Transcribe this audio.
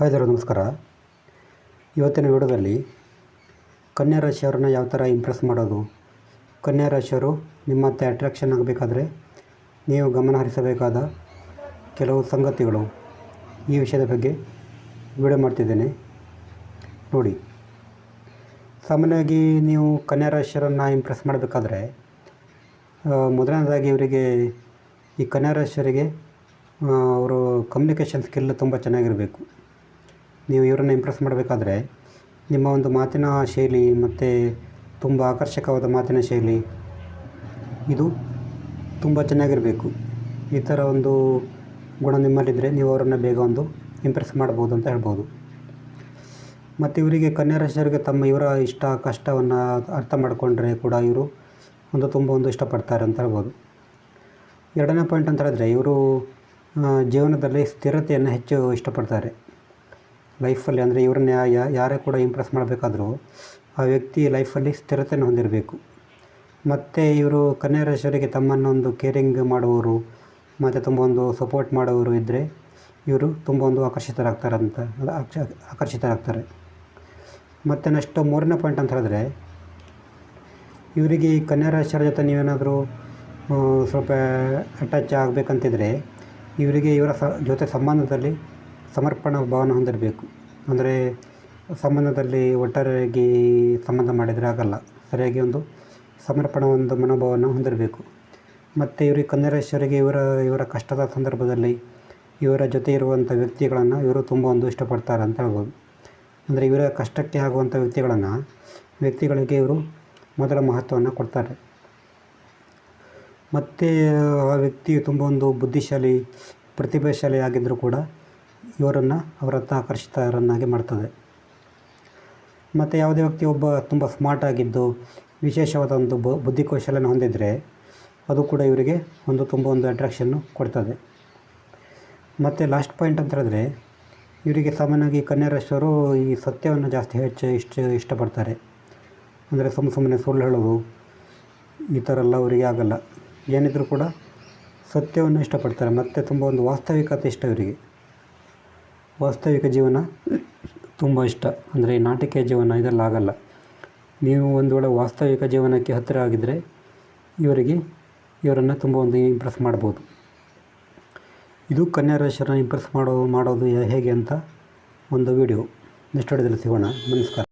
Hi ದರ ನಮಸ್ಕಾರ. ಇವತ್ತಿನ ವಿಡಿಯೋದಲ್ಲಿ ಕನ್ಯಾ ರಾಶಿಯವರನ್ನ ಯಾವ ಥರ ಇಂಪ್ರೆಸ್ ಮಾಡೋದು? ಕನ್ಯಾ ರಾಶಿಯವರು ನಿಮ್ಮತ್ತೆ ಅಟ್ರಾಕ್ಷನ್ ಆಗಬೇಕಾದ್ರೆ ನೀವು ಗಮನ ಹರಿಸಬೇಕಾದ ಕೆಲವು ಸಂಗತಿಗಳು ಈ ವಿಷಯದ ಬಗ್ಗೆ ವಿಡಿಯೋ ಮಾಡ್ತಿದ್ದೇನೆ. ನೋಡಿ, ಸಾಮಾನ್ಯವಾಗಿ ನೀವು ಕನ್ಯಾ ರಾಶಿಯವರನ್ನು ಇಂಪ್ರೆಸ್ ಮಾಡಬೇಕಾದ್ರೆ ಮೊದಲನೇದಾಗಿ ಇವರಿಗೆ ಈ ಕನ್ಯಾ ರಾಶಿಯವರಿಗೆ ಅವರು ಕಮ್ಯುನಿಕೇಷನ್ ಸ್ಕಿಲ್ ತುಂಬ ಚೆನ್ನಾಗಿರಬೇಕು. ನೀವು ಇವರನ್ನು ಇಂಪ್ರೆಸ್ ಮಾಡಬೇಕಾದ್ರೆ ನಿಮ್ಮ ಒಂದು ಮಾತಿನ ಶೈಲಿ ಮತ್ತು ತುಂಬ ಆಕರ್ಷಕವಾದ ಮಾತಿನ ಶೈಲಿ ಇದು ತುಂಬ ಚೆನ್ನಾಗಿರಬೇಕು. ಈ ಥರ ಒಂದು ಗುಣ ನಿಮ್ಮಲ್ಲಿದ್ದರೆ ನೀವು ಅವರನ್ನು ಬೇಗ ಒಂದು ಇಂಪ್ರೆಸ್ ಮಾಡ್ಬೋದು ಅಂತ ಹೇಳ್ಬೋದು. ಮತ್ತು ಇವರಿಗೆ ಕನ್ಯಾ ರಾಶಿಯವರಿಗೆ ತಮ್ಮ ಇವರ ಇಷ್ಟ, ಕಷ್ಟವನ್ನು ಅರ್ಥ ಮಾಡಿಕೊಂಡ್ರೆ ಕೂಡ ಇವರು ಒಂದು ತುಂಬ ಒಂದು ಇಷ್ಟಪಡ್ತಾರೆ ಅಂತ ಹೇಳ್ಬೋದು. ಎರಡನೇ ಪಾಯಿಂಟ್ ಅಂತ ಹೇಳಿದ್ರೆ ಇವರು ಜೀವನದಲ್ಲಿ ಸ್ಥಿರತೆಯನ್ನು ಹೆಚ್ಚು ಇಷ್ಟಪಡ್ತಾರೆ. ಲೈಫಲ್ಲಿ ಅಂದರೆ ಇವ್ರನ್ನ ಯಾರೇ ಕೂಡ ಇಂಪ್ರೆಸ್ ಮಾಡಬೇಕಾದ್ರೂ ಆ ವ್ಯಕ್ತಿ ಲೈಫಲ್ಲಿ ಸ್ಥಿರತೆಯನ್ನು ಹೊಂದಿರಬೇಕು. ಮತ್ತು ಇವರು ಕನ್ಯಾ ರಾಶಿಯವರಿಗೆ ತಮ್ಮನ್ನೊಂದು ಕೇರಿಂಗ್ ಮಾಡುವವರು, ಮತ್ತು ತುಂಬ ಒಂದು ಸಪೋರ್ಟ್ ಮಾಡುವವರು ಇದ್ದರೆ ಇವರು ತುಂಬ ಒಂದು ಆಕರ್ಷಿತರಾಗ್ತಾರೆ ಅಂತ ಆಕರ್ಷಿತರಾಗ್ತಾರೆ. ಮತ್ತು ನೆಕ್ಸ್ಟ್ ಮೂರನೇ ಪಾಯಿಂಟ್ ಅಂತ ಹೇಳಿದ್ರೆ, ಇವರಿಗೆ ಈ ಕನ್ಯಾ ಜೊತೆ ನೀವೇನಾದರೂ ಸ್ವಲ್ಪ ಅಟ್ಯಾಚ್ ಆಗಬೇಕಂತಿದ್ರೆ ಇವರಿಗೆ ಇವರ ಸ, ಜೊತೆ ಸಂಬಂಧದಲ್ಲಿ ಸಮರ್ಪಣಾ ಭಾವನೆ ಹೊಂದಿರಬೇಕು. ಅಂದರೆ ಸಂಬಂಧದಲ್ಲಿ ಒಟ್ಟಾರೆಯಾಗಿ ಸಂಬಂಧ ಮಾಡಿದರೆ ಆಗಲ್ಲ. ಸರಿಯಾಗಿ ಒಂದು ಸಮರ್ಪಣಾ ಒಂದು ಮನೋಭಾವವನ್ನು ಹೊಂದಿರಬೇಕು. ಮತ್ತು ಇವರಿಗೆ ಕನ್ಯಾ ಇವರ ಇವರ ಕಷ್ಟದ ಸಂದರ್ಭದಲ್ಲಿ ಇವರ ಜೊತೆ ಇರುವಂಥ ವ್ಯಕ್ತಿಗಳನ್ನು ಇವರು ತುಂಬ ಒಂದು ಇಷ್ಟಪಡ್ತಾರೆ ಅಂತ ಹೇಳ್ಬೋದು. ಅಂದರೆ ಇವರ ಕಷ್ಟಕ್ಕೆ ಆಗುವಂಥ ವ್ಯಕ್ತಿಗಳನ್ನು ವ್ಯಕ್ತಿಗಳಿಗೆ ಇವರು ಮೊದಲ ಮಹತ್ವವನ್ನು ಕೊಡ್ತಾರೆ. ಮತ್ತು ಆ ವ್ಯಕ್ತಿ ತುಂಬ ಒಂದು ಬುದ್ಧಿಶಾಲಿ, ಪ್ರತಿಭಾಶಾಲಿ ಆಗಿದ್ದರೂ ಕೂಡ ಇವರನ್ನು ಅವರತ್ತ ಆಕರ್ಷಿತರನ್ನಾಗಿ ಮಾಡ್ತದೆ. ಮತ್ತು ಯಾವುದೇ ವ್ಯಕ್ತಿ ಒಬ್ಬ ತುಂಬ ಸ್ಮಾರ್ಟ್ ಆಗಿದ್ದು ವಿಶೇಷವಾದ ಒಂದು ಬುದ್ಧಿ ಕೌಶಲ್ಯನ ಹೊಂದಿದರೆ ಅದು ಕೂಡ ಇವರಿಗೆ ಒಂದು ತುಂಬ ಒಂದು ಅಟ್ರಾಕ್ಷನ್ನು ಕೊಡ್ತದೆ. ಮತ್ತು ಲಾಸ್ಟ್ ಪಾಯಿಂಟ್ ಅಂತ ಹೇಳಿದ್ರೆ ಇವರಿಗೆ ಸಾಮಾನ್ಯವಾಗಿ ಕನ್ಯಾ ರಾಶಿಯವರು ಈ ಸತ್ಯವನ್ನು ಜಾಸ್ತಿ ಹೆಚ್ಚು ಇಷ್ಟ, ಇಷ್ಟಪಡ್ತಾರೆ. ಅಂದರೆ ಸುಮ್ಮ ಸುಮ್ಮನೆ ಸುಳ್ಳು ಹೇಳೋದು ಈ ಥರ ಎಲ್ಲ ಅವರಿಗೆ ಆಗಲ್ಲ. ಏನಿದ್ರೂ ಕೂಡ ಸತ್ಯವನ್ನು ಇಷ್ಟಪಡ್ತಾರೆ. ಮತ್ತು ತುಂಬ ಒಂದು ವಾಸ್ತವಿಕತೆ ಇಷ್ಟ ಇವರಿಗೆ. ವಾಸ್ತವಿಕ ಜೀವನ ತುಂಬ ಇಷ್ಟ. ಅಂದರೆ ನಾಟಕೀಯ ಜೀವನ ಇದೆಲ್ಲ ಆಗಲ್ಲ. ನೀವು ಒಂದು ವೇಳೆ ವಾಸ್ತವಿಕ ಜೀವನಕ್ಕೆ ಹತ್ತಿರ ಆಗಿದ್ದರೆ ಇವರಿಗೆ ಇವರನ್ನು ತುಂಬ ಒಂದು ಇಂಪ್ರೆಸ್ ಮಾಡ್ಬೋದು. ಇದು ಕನ್ಯಾ ಇಂಪ್ರೆಸ್ ಮಾಡೋ, ಮಾಡೋದು ಹೇಗೆ ಅಂತ ಒಂದು ವಿಡಿಯೋ ನೆಕ್ಸ್ಟ್ ವಿಡಿಯೋದಲ್ಲಿ ಸಿಗೋಣ. ನಮಸ್ಕಾರ.